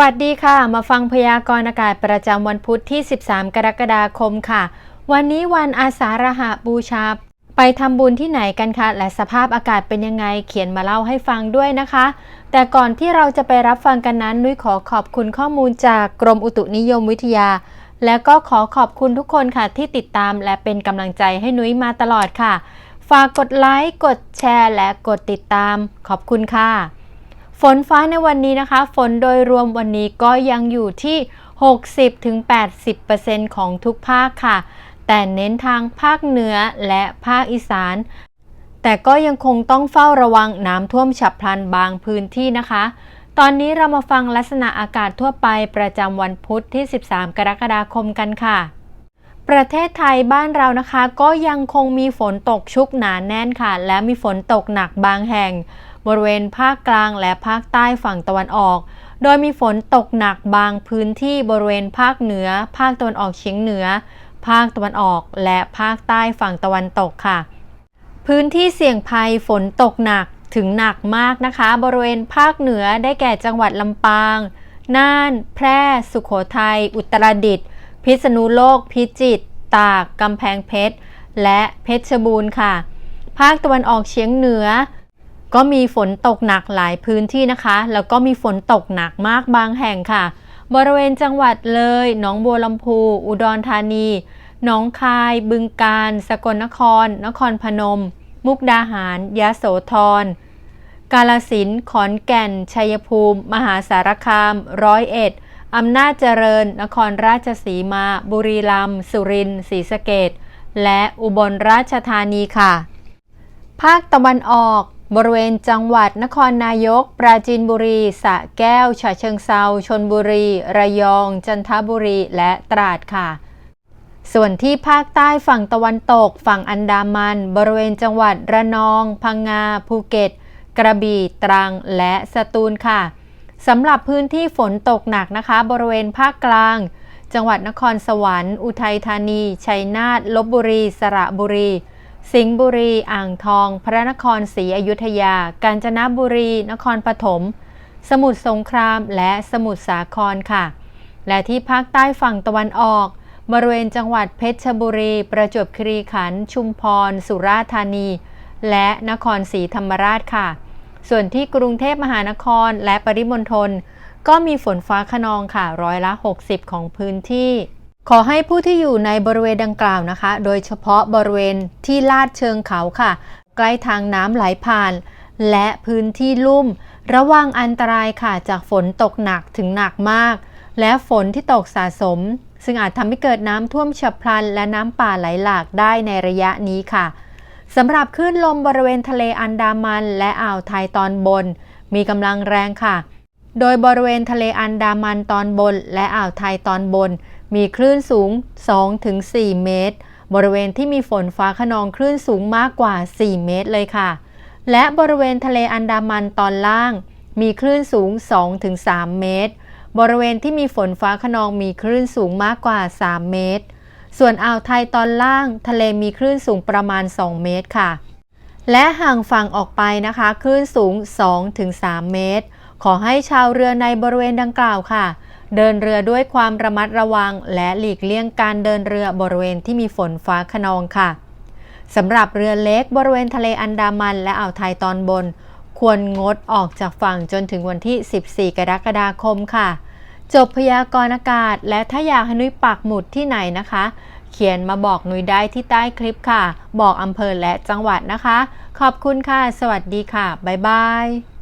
วัสดีค่ะ มาฟังพยากรณ์อากาศประจำวันพุธที่ 13 กรกฎาคมค่ะ วันนี้วันอาสาฬหบูชา ไปทำบุญที่ไหนกันคะ และสภาพอากาศเป็นยังไง เขียนมาเล่าให้ฟังด้วยนะคะ แต่ก่อนที่เราจะไปรับฟังกันนั้น นุ้ยขอขอบคุณข้อมูลจากกรมอุตุนิยมวิทยา และก็ขอขอบคุณทุกคนค่ะที่ติดตามและเป็นกำลังใจให้นุ้ยมาตลอดค่ะ ฝากกดไลค์ กดแชร์ และกดติดตาม ขอบคุณค่ะ ฝนฟ้าในวันนี้นะคะ ฝนโดยรวมวันนี้ก็ยังอยู่ที่ 60-80%ของทุกภาคค่ะ แต่เน้นทางภาคเหนือและภาคอีสาน แต่ก็ยังคงต้องเฝ้าระวังน้ำท่วมฉับพลันบางพื้นที่นะคะ ตอนนี้เรามาฟังลักษณะอากาศทั่วไปประจำวันพุธที่ 13 กรกฎาคมกันค่ะประเทศไทยบ้านเรานะคะ ก็ยังคงมีฝนตกชุกหนาแน่นค่ะ และมีฝนตกหนักบางแห่ง บริเวณภาคกลางและภาคใต้ฝั่งตะวันออก โดยมีฝนตกหนักบางพื้นที่บริเวณภาคเหนือ ภาคตะวันออกเฉียงเหนือ ภาคตะวันออก และภาคใต้ฝั่งตะวันตกค่ะ พื้นที่เสี่ยงภัยฝนตกหนักถึงหนักมากนะคะ บริเวณภาคเหนือได้แก่จังหวัดลำปาง น่าน แพร่ สุโขทัย อุตรดิตถ์ พิษณุโลก พิจิตร ตาก กำแพงเพชร และเพชรบูรณ์ค่ะ ภาคตะวันออกเฉียงเหนือ ก็มีฝนตกหนักหลายพื้นที่นะคะ แล้วก็มีฝนตกหนักมากบางแห่งค่ะ บริเวณจังหวัดเลย หนองบัวลำพู อุดรธานี หนองคาย บึงกาฬ สกลนคร นครพนม มุกดาหาร ยะโสธร กาลสิน ขอนแก่น ชัยภูมิ มหาสารคาม ร้อยเอ็ดอำนาจเจริญ นครราชสีมา บุรีรัมย์ สุรินทร์ ศรีสะเกดและอุบลราชธานีค่ะ ภาคตะวันออก บริเวณจังหวัดนครนายก ปราจีนบุรีสระแก้ว ฉะเชิงเซาชนบุรี ระยอง จันทบุรี และตราดค่ะ ส่วนที่ภาคใต้ฝั่งตะวันตก ฝั่งอันดามัน บริเวณจังหวัดระนอง พังงา ภูเก็ต กระบี่ ตรัง และสตูลค่ะสำหรับพื้นที่ฝนตกหนักนะคะ บริเวณภาคกลาง จังหวัดนครสวรรค์ อุทัยธานี ชัยนาท ลบบุรี สระบุรี สิงห์บุรี อ่างทอง พระนครศรีอยุธยา กาญจนบุรี นครปฐม สมุทรสงคราม และสมุทรสาครค่ะ และที่ภาคใต้ฝั่งตะวันออก บริเวณจังหวัดเพชรบุรี ประจวบคีรีขันธ์ ชุมพร สุราษฎร์ธานี และนครศรีธรรมราชค่ะ ส่วนที่กรุงเทพมหานครและปริมณฑลก็มีฝนฟ้าขนองค่ะร้อยละ 60 ของพื้นที่ ขอให้ผู้ที่อยู่ในบริเวณดังกล่าวนะคะ โดยเฉพาะบริเวณที่ลาดเชิงเขาค่ะ ใกล้ทางน้ำไหลผ่าน และพื้นที่ลุ่ม ระวังอันตรายค่ะจากฝนตกหนักถึงหนักมาก และฝนที่ตกสะสม ซึ่งอาจทำให้เกิดน้ำท่วมฉับพลัน และน้ำป่าไหลหลากได้ในระยะนี้ค่ะสำหรับคลื่นลมบริเวณทะเลอันดามัน และอ่าวไทยตอนบน มีกำลังแรงค่ะ โดยบริเวณทะเลอันดามันตอนบน และอ่าวไทยตอนบน มีคลื่นสูง 2-4 เมตร บริเวณที่มีฝนฟ้าขนองคลื่นสูงมากกว่า 4 เมตรเลยค่ะ และบริเวณทะเลอันดามันตอนล่าง มีคลื่นสูง 2-3 เมตร บริเวณที่มีฝนฟ้าขนองมีคลื่นสูงมากกว่า 3 เมตร ส่วนอ่าวไทยตอนล่าง ทะเลมีคลื่นสูงประมาณ 2 เมตรค่ะ และห่างฝั่งออกไปนะคะคลื่นสูง 2-3 เมตร ขอให้ชาวเรือในบริเวณดังกล่าวค่ะ เดินเรือด้วยความระมัดระวัง และหลีกเลี่ยงการเดินเรือบริเวณที่มีฝนฟ้าขนองค่ะสำหรับเรือเล็กบริเวณทะเลอันดามัน และอ่าวไทยตอนบน ควรงดออกจากฝั่งจนถึงวันที่ 14 กรกฎาคมค่ะ จบพยากรณ์อากาศ และถ้าอยากให้นุ้ยปักหมุดที่ไหนนะคะ เขียนมาบอกนุ้ยได้ที่ใต้คลิปค่ะ บอกอำเภอและจังหวัดนะคะ ขอบคุณค่ะ สวัสดีค่ะ บ๊ายบาย